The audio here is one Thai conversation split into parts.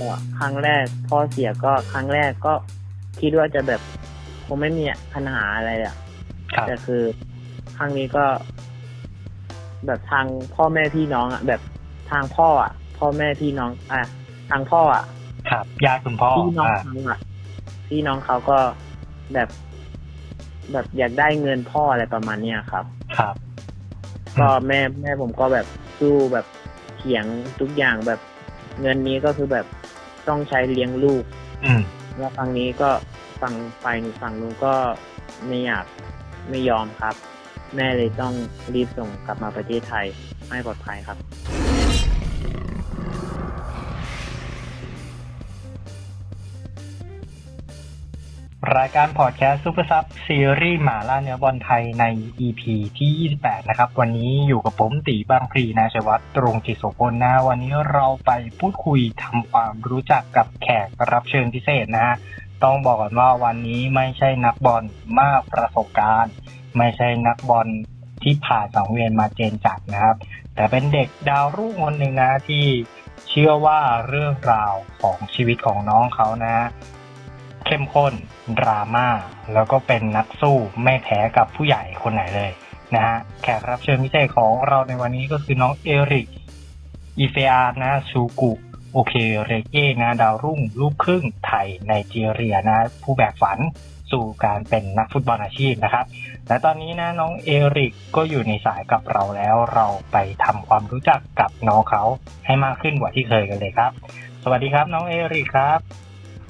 ก็ครั้งแรกพ่อเสียก็ครั้งแรกก็คิดว่าจะแบบคงไม่มีปัญหาอะไรอะครับแต่คือครั้งนี้ก็ แบบทางพ่อแม่พี่น้องอะ แบบทางพ่ออะ พ่อแม่พี่น้อง อะ ทางพ่ออะ ครับญาติคุณพ่อพี่น้องอ่าเขาอะพี่น้องเขาก็แบบ แบบอยากได้เงินพ่ออะไรประมาณเนี้ยครับ ครับ ก็แม่แม่ผมก็แบบสู้แบบเถียงทุกอย่างแบบเงินนี้ก็คือแบบ ต้องใช้เลี้ยงลูกอืมแล้วครั้งนี้ก็ฝั่งฝ่ายหนึ่งฝั่งนู้นก็ไม่อยากไม่ยอมครับ แม่เลยต้องรีบส่งกลับมาประเทศไทยให้ปลอดภัยครับ รายการพอดแคสต์ซูเปอร์ซับซีรีส์หมาล่าเนื้อบอลไทยใน EP ที่ 28 นะครับ วันนี้อยู่กับผมตีบางพลีนาชวัตรตรงจิตโสพลนะวันนี้เราไปพูดคุยทำความรู้จักกับแขกรับเชิญพิเศษนะฮะต้องบอกก่อนว่าวันนี้ไม่ใช่นักบอลมากประสบการณ์ ไม่ใช่นักบอลที่ผ่านสังเวียนมาเจนจัดนะครับ แต่เป็นเด็กดาวรุ่งคนหนึ่งนะที่เชื่อว่าเรื่องราวของชีวิตของน้องเขานะ เข้มข้น ดราม่าแล้วก็เป็นนักสู้ไม่แพ้กับผู้ใหญ่คนไหนเลยนะฮะแขกรับเชิญพิเศษของเราในวันนี้ก็คือน้องเอริกอีเฟอานะชูกุโอเคเรเก้นะดาวรุ่ง ลูกครึ่งไทยไนจีเรียนะ ผู้แบกฝันสู่การเป็นนักฟุตบอลอาชีพนะครับ และตอนนี้นะน้องเอริกก็อยู่ในสายกับเราแล้วเราไปทำความรู้จักกับน้องเขาให้มากขึ้นกว่าที่เคยกันเลยครับ สวัสดีครับน้องเอริกครับ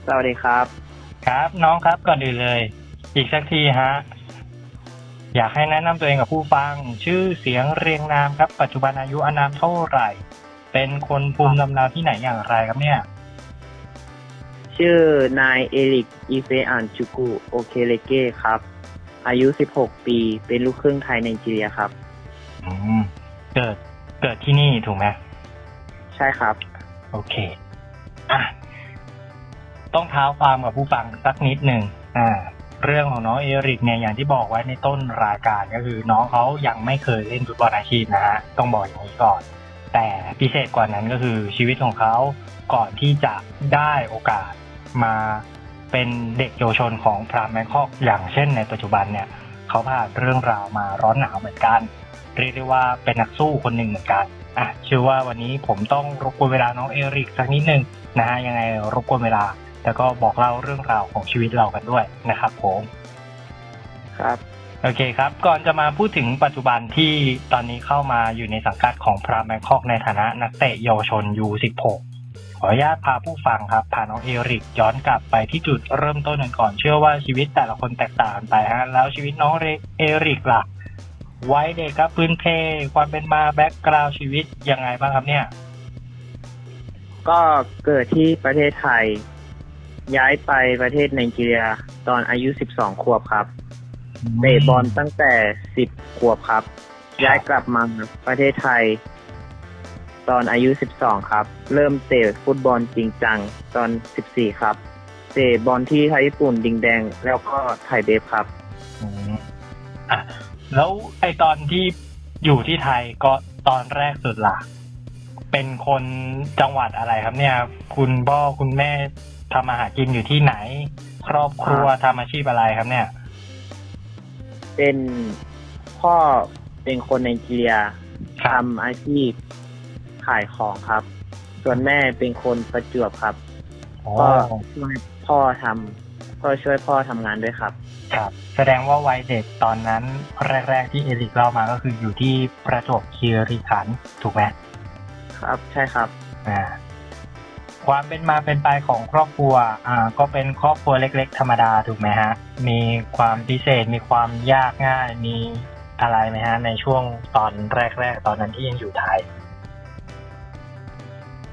สวัสดีครับ ครับน้องครับก่อนอื่นเลย อีกสักทีฮะอยากให้แนะนำตัวเองกับผู้ฟัง ชื่อเสียงเรียงนามครับ ปัจจุบันอายุอานามเท่าไหร่ เป็นคนภูมิลำเนาที่ไหนอย่างไรครับเนี่ย ชื่อนายเอริกอีเฟอันจูกุโอเคเลเก้ครับ อายุ 16 ปี เป็นลูกครึ่งไทยไนจีเรียครับ อืมเกิดเกิดที่นี่ถูกไหมใช่ครับ โอเค อะ ต้องเท้าความกับผู้ฟังสักนิดหนึ่งอ่าเรื่องของน้องเอริกเนี่ยอย่างที่บอกไว้ในต้นรายการก็คือน้องเขายังไม่เคยเล่นฟุตบอลอาชีพนะฮะต้องบอกอย่างนี้ก่อน แต่พิเศษกว่านั้นก็คือชีวิตของเขาก่อนที่จะได้โอกาสมาเป็นเด็กเยาวชนของพรามแมงคอกอย่างเช่นในปัจจุบันเนี่ยเขาผ่านเรื่องราวมาร้อนหนาวเหมือนกันเรียกได้ว่าเป็นนักสู้คนหนึ่งเหมือนกันอะเชื่อว่าวันนี้ผมต้องรบกวนเวลาน้องเอริกสักนิดหนึ่งนะฮะยังไงรบกวนเวลา แล้วก็บอกเล่าเรื่องราวของชีวิตเรากันด้วยนะครับผมครับ โอเคครับ ก่อนจะมาพูดถึงปัจจุบันที่ตอนนี้เข้ามาอยู่ในสังกัดของพรามแบงคอกในฐานะนักเตะเยาวชน U16 ขออนุญาตพาผู้ฟังครับพาน้องเอริกย้อนกลับไปที่จุดเริ่มต้นกันก่อน เชื่อว่าชีวิตแต่ละคนแตกต่างกันไปฮะแล้วชีวิตน้องเอริกล่ะวัยเด็กครับพื้นเพความเป็นมาแบ็กกราวชีวิตยังไงบ้างครับเนี่ย ก็เกิดที่ประเทศไทย ย้ายไปประเทศไนจีเรีย ตอนอายุ 12 ขวบครับเตะบอลตั้งแต่ 10 ขวบครับ ย้ายกลับมาประเทศไทย ตอนอายุ 12 ครับ เริ่มเตะฟุตบอลจริงจัง ตอน 14 ครับ เตะบอลที่ไทยญี่ปุ่นดิงแดง แล้วก็ไทยเบฟครับอืมอะแล้วไอตอนที่อยู่ที่ไทยก็ตอนแรกสุดล่ะ เป็นคนจังหวัดอะไรครับเนี่ย คุณพ่อคุณแม่ ทำอาหารกินอยู่ที่ไหน ครอบครัวทำอาชีพอะไรครับเนี่ย เป็นพ่อเป็นคนไนจีเรียครับทำอาชีพขายของครับ ส่วนแม่เป็นคนประจวบครับอ๋อก็ช่วยพ่อทำก็ช่วยพ่อทำงานด้วยครับ ครับ แสดงว่าวัยเด็กตอนนั้นแรก ๆ ที่เอริกเล่ามาก็คืออยู่ที่ประจวบคีรีขันธ์ถูกไหมครับ ใช่ครับ อ่า ความเป็นมาเป็นไปของครอบครัวอ่าก็เป็นครอบครัวเล็ก ๆ ธรรมดาถูกไหมฮะ มีความพิเศษมีความยากง่าย มีอะไรไหมฮะ ในช่วงตอนแรก ๆ ตอนนั้นที่ยังอยู่ไทย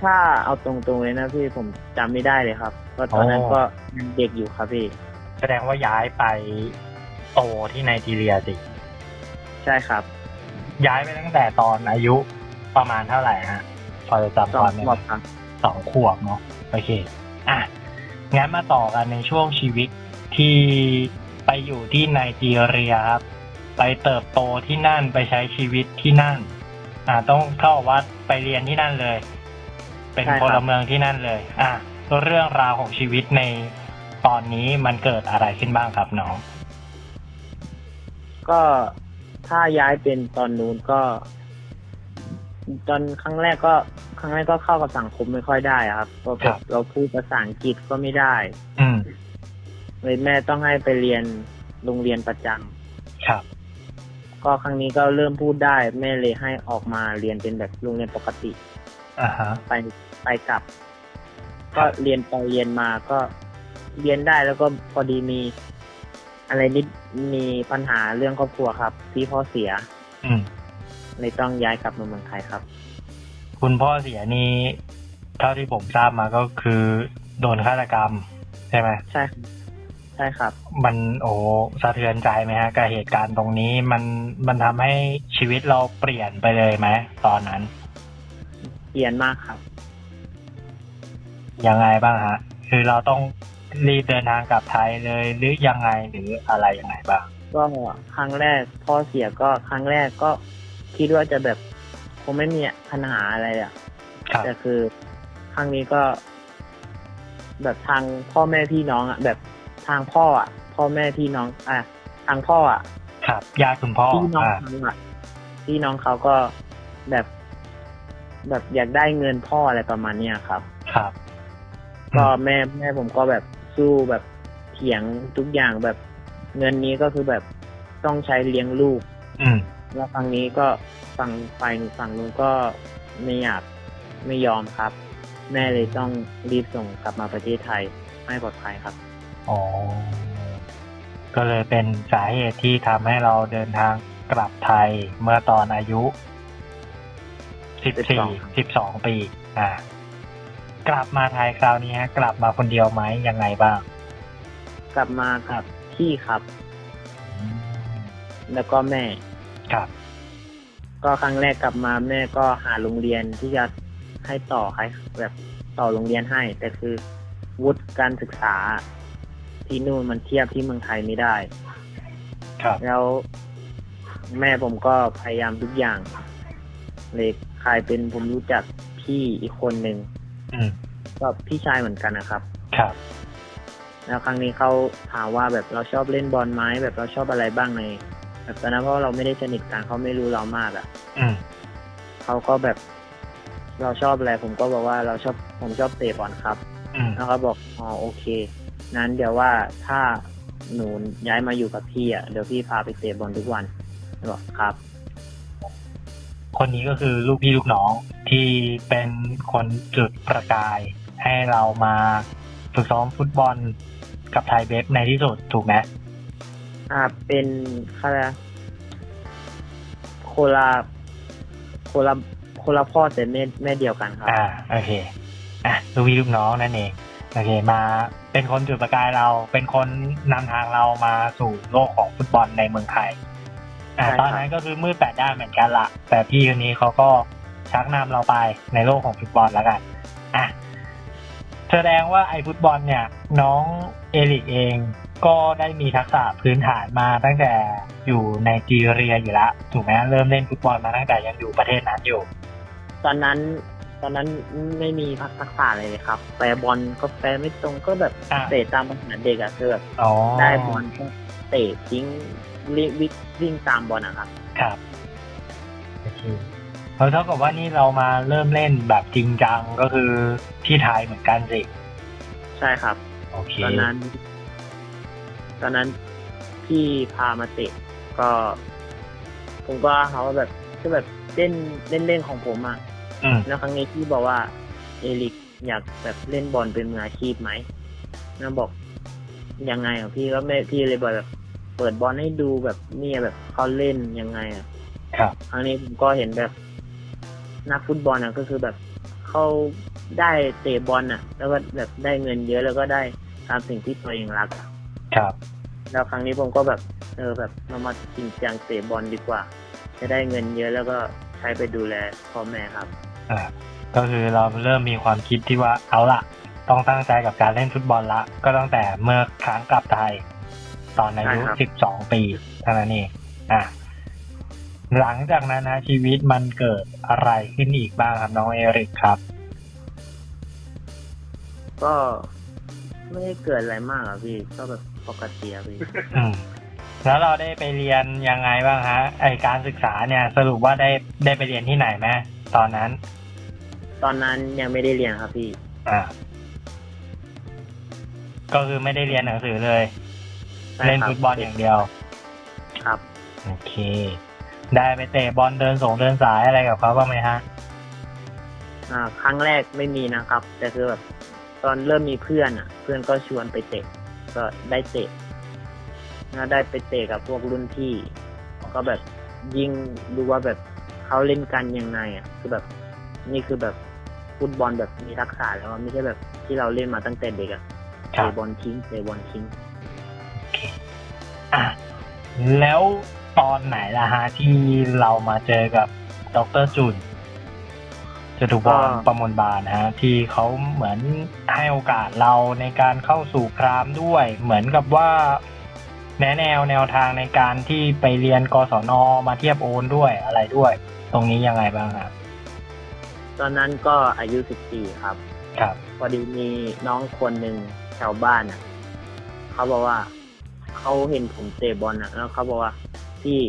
ถ้าเอาตรงๆเลยนะพี่ผมจำไม่ได้เลยครับเพราะตอนนั้นอ๋อก็ยังเด็กอยู่ครับพี่ แสดงว่าย้ายไปโตที่ไนจีเรียสิ ใช่ครับย้ายไปตั้งแต่ตอนอายุประมาณเท่าไหร่ฮะ พอจะสจำอตองนได้ขไหวมบครับ สองขวบเนาะโอเคอะงั้นมาต่อกันในช่วงชีวิตที่ไปอยู่ที่ไนจีเรียครับไปเติบโตที่นั่นไปใช้ชีวิตที่นั่น อ่า ต้องเข้าวัดไปเรียนที่นั่นเลย เป็นพลเมืองที่นั่นเลย อะเรื่องราวของชีวิตในตอนนี้มันเกิดอะไรขึ้นบ้างครับน้อง ก็ถ้าย้ายเป็นตอนนู้นก็ ตอนครั้งแรกก็ครั้งแรกก็เข้ากับสังคมไม่ค่อยได้อะครับเพราะครับ เราพูดภาษาอังกฤษก็ไม่ได้อืมเลยแม่ต้องให้ไปเรียนโรงเรียนประจำครับ ก็ครั้งนี้ก็เริ่มพูดได้ แม่เลยให้ออกมาเรียนเป็นแบบโรงเรียนปกติอ่าฮะ ไปไปกลับ ครัก็บ เรียนไปเรียนมาก็เรียนได้แล้วก็พอดีมี อะไรนิดมีปัญหาเรื่องครอบครัวครับ ที่พ่อเสีย อืม เลยต้องย้ายกลับมาเมืองไทยครับ คุณพ่อเสียนี่เท่าที่ผมทราบมาก็คือโดนฆาตกรรม ใช่ไหมใช่ครับใช่ครับ มันโอ้สะเทือนใจไหมฮะกับเหตุการณ์ตรงนี้มันมันทำให้ชีวิตเราเปลี่ยนไปเลยไหมตอนนั้น เปลี่ยนมากครับ ยังไงบ้างฮะ คือเราต้องรีบเดินทางกลับไทยเลย หรือยังไงหรืออะไรยังไงบ้างก็ครั้งแรกพ่อเสียก็ครั้งแรกก็ คิดว่าจะแบบคงไม่มีปัญหาอะไรอะครับแต่คือครั้งนี้ก็ แบบทางพ่อแม่พี่น้องอะแบบทางพ่ออะ พ่อแม่พี่น้อง อะทางพ่ออะครับญาติคุณพ่อพี่น้องอ่าเขาอะพี่น้องเขาก็แบบ แบบอยากได้เงินพ่ออะไรประมาณเนี้ยครับ ครับ ก็แม่แม่ผมก็แบบสู้แบบเถียงทุกอย่างแบบเงินนี้ก็คือแบบต้องใช้เลี้ยงลูก อืม แล้วครั้งนี้ก็ฝั่งฝ่ายฝั่งนู้นก็ไม่อยากไม่ยอมครับ แม่เลยต้องรีบส่งกลับมาประเทศไทยให้ปลอดภัยครับ อ๋อ ก็เลยเป็นสาเหตุที่ทำให้เราเดินทางกลับไทยเมื่อตอนอายุสิบสี่12สิบสองปี อ่า กลับมาไทยคราวนี้ฮะกลับมาคนเดียวไหมยังไงบ้าง กลับมากับพี่ครับ แล้วก็แม่ ครับก็ครั้งแรกกลับมาแม่ก็หาโรงเรียนที่จะให้ต่อให้แบบต่อโรงเรียนให้ แต่คือวุฒิการศึกษาที่นู่นมันเทียบที่เมืองไทยไม่ได้ ครับแล้วแม่ผมก็พยายามทุกอย่าง เลยกลายเป็นผมรู้จักพี่อีกคนหนึ่งอืมก็พี่ชายเหมือนกันนะครับ ครับ แล้วครั้งนี้เขาถามว่าแบบเราชอบเล่นบอลไหมแบบเราชอบอะไรบ้างใน แบบตอนนั้นเพราะเราไม่ได้สนิทกันเขาไม่รู้เรามากอะ่ะอืมเขาก็แบบ เราชอบอะไรผมก็บอกว่าเราชอบผมชอบเตะบอลครับ อืมแล้วเขาบอกอ๋อโอเค นั้นเดี๋ยวว่าถ้าหนูย้ายมาอยู่กับพี่อะเดี๋ยวพี่พาไปเตะบอลทุกวันบอกครับ คนนี้ก็คือลูกพี่ลูกน้องที่เป็นคนจุดประกาย ให้เรามาฝึกซ้อมฟุตบอลกับไทยเบฟในที่สุดถูกไหม อ่าเป็นอะไรนะโคลาโคลาโคลาพ่อแต่แม่แม่เดียวกันครับ อ่าโอเคอะลูกพี่ลูกน้องนั่นเองโอเค มาเป็นคนจุดประกายเรา เป็นคนนำทางเรามาสู่โลกของฟุตบอลในเมืองไทยอ่าใช่ครับ ตอนนั้นก็คือมืดแปดด้านเหมือนกันละแต่พี่คนนี้เขาก็ชักนำเราไปในโลกของฟุตบอลแล้วกันอะแสดงว่าไอ้ฟุตบอลเนี่ย น้องเอลิกเอง ก็ได้มีทักษะพื้นฐานมาตั้งแต่อยู่ในจีเรียอยู่แล้วถูกไหมเริ่มเล่นฟุตบอลมาตั้งแต่ยังอยู่ประเทศนั้นอยู่ ตอนนั้นตอนนั้นไม่มีพักทักษะอะไรเลยครับแปรบอลก็แปรไม่ตรงก็แบบอะ เตะตามภาษาเด็กอะคือแบบอ๋อได้บอลก็เตะทิ้งวิ่งวิ่งวิ่งตามบอลอะครับ ครับโอเคเราเท่ากับว่านี่เรามาเริ่มเล่นแบบจริงจังก็คือที่ไทยเหมือนกันสิใช่ครับ โอเคตอนนั้น ตอนนั้นพี่พามาเตะก็ ผมก็เขาแบบก็แบบเล่นเล่นเล่นของผมอะอืมแล้วครั้งนี้พี่บอกว่า เอลิกอยากแบบเล่นบอลเป็นมืออาชีพไหมแล้วบอกยังไงอะพี่ก็ไม่พี่เลยบอกแบบเปิดบอลให้ดูแบบเนี่ยแบบเขาเล่นยังไงอะครับ ครั้งนี้ผมก็เห็นแบบนักฟุตบอลอะก็คือแบบเขาได้เตะบอลอะ แล้วก็แบบได้เงินเยอะแล้วก็ได้ตามสิ่งที่ตัวเองรักอะ ครับ แล้วครั้งนี้ผมก็แบบเออแบบเรามาจริงจังเตะบอลดีกว่า จะได้เงินเยอะแล้วก็ใช้ไปดูแลพ่อแม่ครับอ่าก็คือเราเริ่มมีความคิดที่ว่าเอาละต้องตั้งใจกับการเล่นฟุตบอลละ ก็ตั้งแต่เมื่อครั้งกลับไทย ตอนอายุใช่ครับสิบสองปีเท่านั้นเองอะหลังจากนั้นนะชีวิตมันเกิดอะไรขึ้นอีกบ้างครับน้องเอริกครับ ก็ ไม่ได้เกิดอะไรมากอะพี่ ก็แบบปกติอะพี่ อืมแล้วเราได้ไปเรียนยังไงบ้างฮะไอการศึกษาเนี่ย สรุปว่าได้ได้ไปเรียนที่ไหนไหมตอนนั้น ตอนนั้นยังไม่ได้เรียนครับพี่ อ่า ก็คือไม่ได้เรียนหนังสือเลย ใช่เล่นครับฟุตบอลอย่างเดียว ครับ โอเค ได้ไปเตะบอลเดินสงเดินสายอะไรกับเขาบ้างไหมฮะ อ่า ครั้งแรกไม่มีนะครับ แต่คือแบบ ตอนเริ่มมีเพื่อนอะ เพื่อนก็ชวนไปเตะ ก็ได้เตะแล้วได้ไปเตะกับพวกรุ่นพี่ ก็แบบยิ่งดูว่าแบบเขาเล่นกันยังไงอะ คือแบบนี่คือแบบฟุตบอลแบบมีทักษะแล้วอะไม่ใช่แบบที่เราเล่นมาตั้งแต่เด็กอะครับเตะบอลทิ้งเตะบอลทิ้งอะแล้วตอนไหนล่ะฮะที่เรามาเจอกับดรจุน จตุพรก็ประมวลบาลนะฮะที่เขาเหมือนให้โอกาสเราในการเข้าสู่พรามด้วย เหมือนกับว่าแนะแนวแนวทางในการที่ไปเรียนกศนมาเทียบโอนด้วยอะไรด้วย ตรงนี้ยังไงบ้างครับตอนนั้นก็อายุสิบสี่ครับ ครับ พอดีมีน้องคนหนึ่งแถวบ้านอะเขาบอกว่าเขาเห็นผมเตะบอลอะ แล้วเขาบอกว่าพี่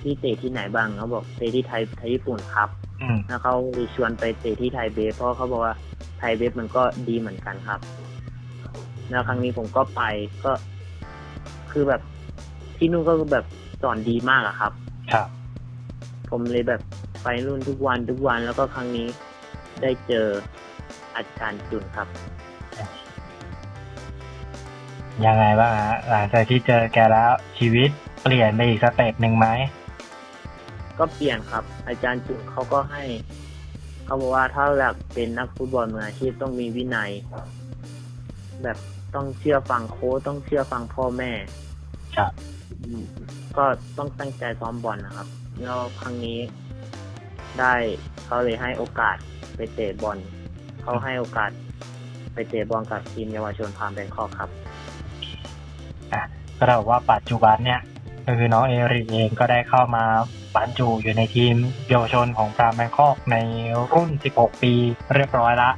พี่เตะที่ไหนบ้างเขาบอกเตะที่ไทยไทยญี่ปุ่นครับ อืมแล้วเขาเลยชวนไปเตะที่ไทยเบฟเพราะเขาบอกว่าไทยเบฟมันก็ดีเหมือนกันครับ แล้วครั้งนี้ผมก็ไปก็คือแบบที่นู่นก็คือแบบสอนดีมากอะครับ ครับ ผมเลยแบบไปนู่นทุกวันทุกวันแล้วก็ครั้งนี้ได้เจออาจารย์จุนครับ ยังไงบ้างฮะหลังจากที่เจอแกแล้วชีวิตเปลี่ยนไปอีกสเต็ปหนึ่งไหม ก็เปลี่ยนครับ อาจารย์จุนเขาก็ให้เขาบอกว่าถ้าอยากเป็นนักฟุตบอลมืออาชีพต้องมีวินัย แบบต้องเชื่อฟังโค้ชต้องเชื่อฟังพ่อแม่ครับก็ต้องตั้งใจซ้อมบอลนะครับแล้วครั้งนี้ได้เขาเลยให้โอกาสไปเตะบอลเขาให้โอกาสไปเตะบอลกับทีมเยาวชนพามแบงคอกครับอะก็เท่าว่าปัจจุบันเนี่ย ก็คือน้องเอริกเองก็ได้เข้ามาบรรจุอยู่ในทีมเยาวชนของพรามแบงคอกในรุ่น 16 ปีเรียบร้อยละ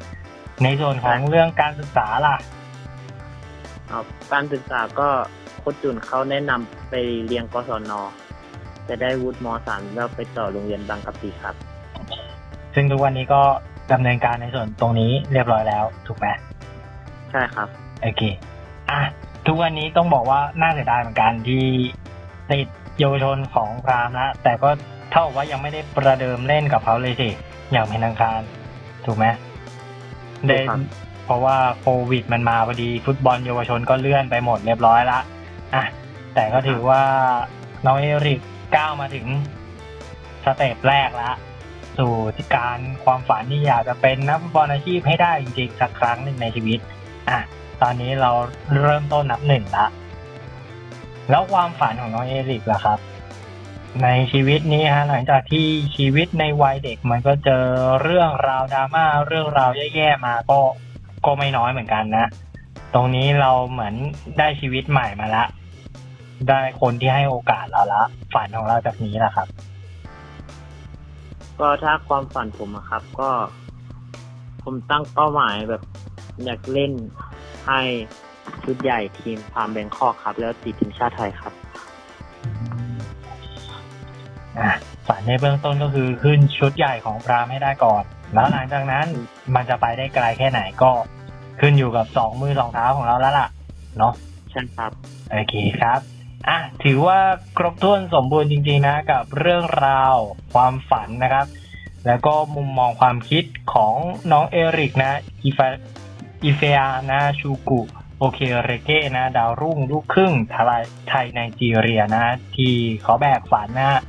ในส่วนของเรื่องการศึกษาล่ะเอาการศึกษาก็โค้ชจุนเขาแนะนำไปเรียนกศนจะได้วุฒิมสามแล้วไปต่อโรงเรียนบางกะปิครับ ซึ่งทุกวันนี้ก็ดำเนินการในส่วนตรงนี้เรียบร้อยแล้วถูกไหมใช่ครับ โอเค อะ ทุกวันนี้ต้องบอกว่าน่าเสียดายเหมือนกันที่ ติดเยาวชนของพรามนะแต่ก็เท่ากับว่ายังไม่ได้ประเดิมเล่นกับเขาเลยสิ อย่างเป็นทางการถูกไหมได้ถูกครับเพราะว่าโควิดมันมาพอดีฟุตบอลเยาวชนก็เลื่อนไปหมดเรียบร้อยละอะแต่ก็ถือว่าน้องเอริกก้าวมาถึงสเต็ปแรกละสู่ที่การความฝันที่อยากจะเป็นนักฟุตบอลอาชีพให้ได้จริงๆสักครั้งหนึ่งในชีวิต อะ ตอนนี้เราเริ่มต้นนับหนึ่งละ แล้วความฝันของน้องเอริกล่ะครับ ในชีวิตนี้ฮะหลังจากที่ชีวิตในวัยเด็กมันก็เจอเรื่องราวดราม่าเรื่องราวแย่ๆมาก็ก็ไม่น้อยเหมือนกันนะ ตรงนี้เราเหมือนได้ชีวิตใหม่มาละ ได้คนที่ให้โอกาสเราละ ฝันของเราจากนี้แหละครับ ก็ถ้าความฝันผมอะครับ ก็ ผมตั้งเป้าหมายแบบอยากเล่นให้ ชุดใหญ่ทีมพามแบงคอกครับ แล้วติดทีมชาติไทยครับ อะฝันในเบื้องต้นก็คือขึ้นชุดใหญ่ของพรามให้ได้ก่อน แล้วหลังจากนั้นมันจะไปได้ไกลแค่ไหนก็ขึ้นอยู่กับสองมือสองเท้าของเราแล้วล่ะ เนาะใช่ครับ โอเคครับอะถือว่าครบถ้วนสมบูรณ์จริงๆนะ กับเรื่องราวความฝันนะครับ แล้วก็มุมมองความคิดของน้องเอริกนะ อีฟาอีเฟียนะชูกุ โอเคเรเก้นะ ดาวรุ่งลูกครึ่งไทยไทยไนจีเรียนะ ที่เขาแบกฝันนะ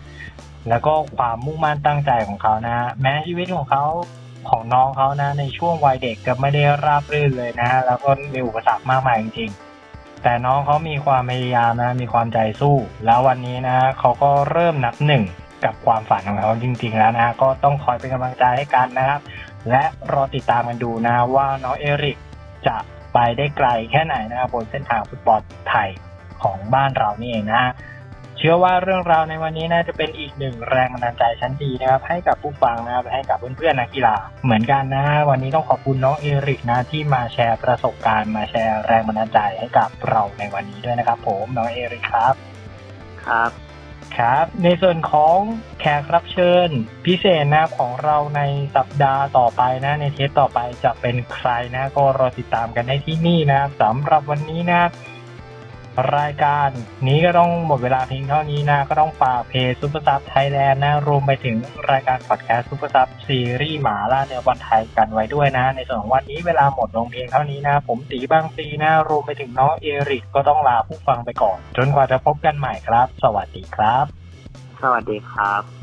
แล้วก็ความมุ่งมั่นตั้งใจของเขานะ แม้ชีวิตของเขาของน้องเขานะ ในช่วงวัยเด็กก็ไม่ได้ราบรื่นเลยนะ แล้วก็มีอุปสรรคมากมายจริงๆ แต่น้องเขามีความพยายามนะ มีความใจสู้ แล้ววันนี้นะเขาก็เริ่มนับหนึ่งกับความฝันของเขาจริง ๆ แล้วนะ ก็ต้องคอยเป็นกำลังใจให้กันนะครับ และรอติดตามกันดูนะว่าน้องเอริกจะ ไปได้ไกลแค่ไหนนะครับบนเส้นทางฟุตบอลไทยของบ้านเรานี่เองนะเชื่อว่าเรื่องราวในวันนี้น่าจะเป็นอีกหนึ่งแรงบันดาลใจชั้นดีนะครับ ให้กับผู้ฟังนะครับให้กับเพื่อนๆนักกีฬาเหมือนกันนะวันนี้ต้องขอบคุณน้องเอริกนะที่มาแชร์ประสบการณ์มาแชร์แรงบันดาลใจให้กับเราในวันนี้ด้วยนะครับ ผมน้องเอริกครับ ครับ ครับ ในส่วนของแขกรับเชิญ พิเศษนะของเราในสัปดาห์ต่อไปนะ ในเทปต่อไปจะเป็นใครนะ ก็รอติดตามกันได้ที่นี่นะสำหรับวันนี้นะ รายการนี้ก็ต้องหมดเวลาเพียงเท่านี้นะ ก็ต้องฝากเพจซูเปอร์ซับไทยแลนด์นะ รวมไปถึงรายการพอดแคสต์ซูเปอร์ซับซีรีส์หมาล่าเนื้อบอลไทยกันไว้ด้วยนะ ในส่วนของวันนี้เวลาหมดลงเพียงเท่านี้นะ ผมตีบางซีนะ รวมไปถึงน้องเอริกก็ต้องลาผู้ฟังไปก่อน จนกว่าจะพบกันใหม่ครับ สวัสดีครับ สวัสดีครับ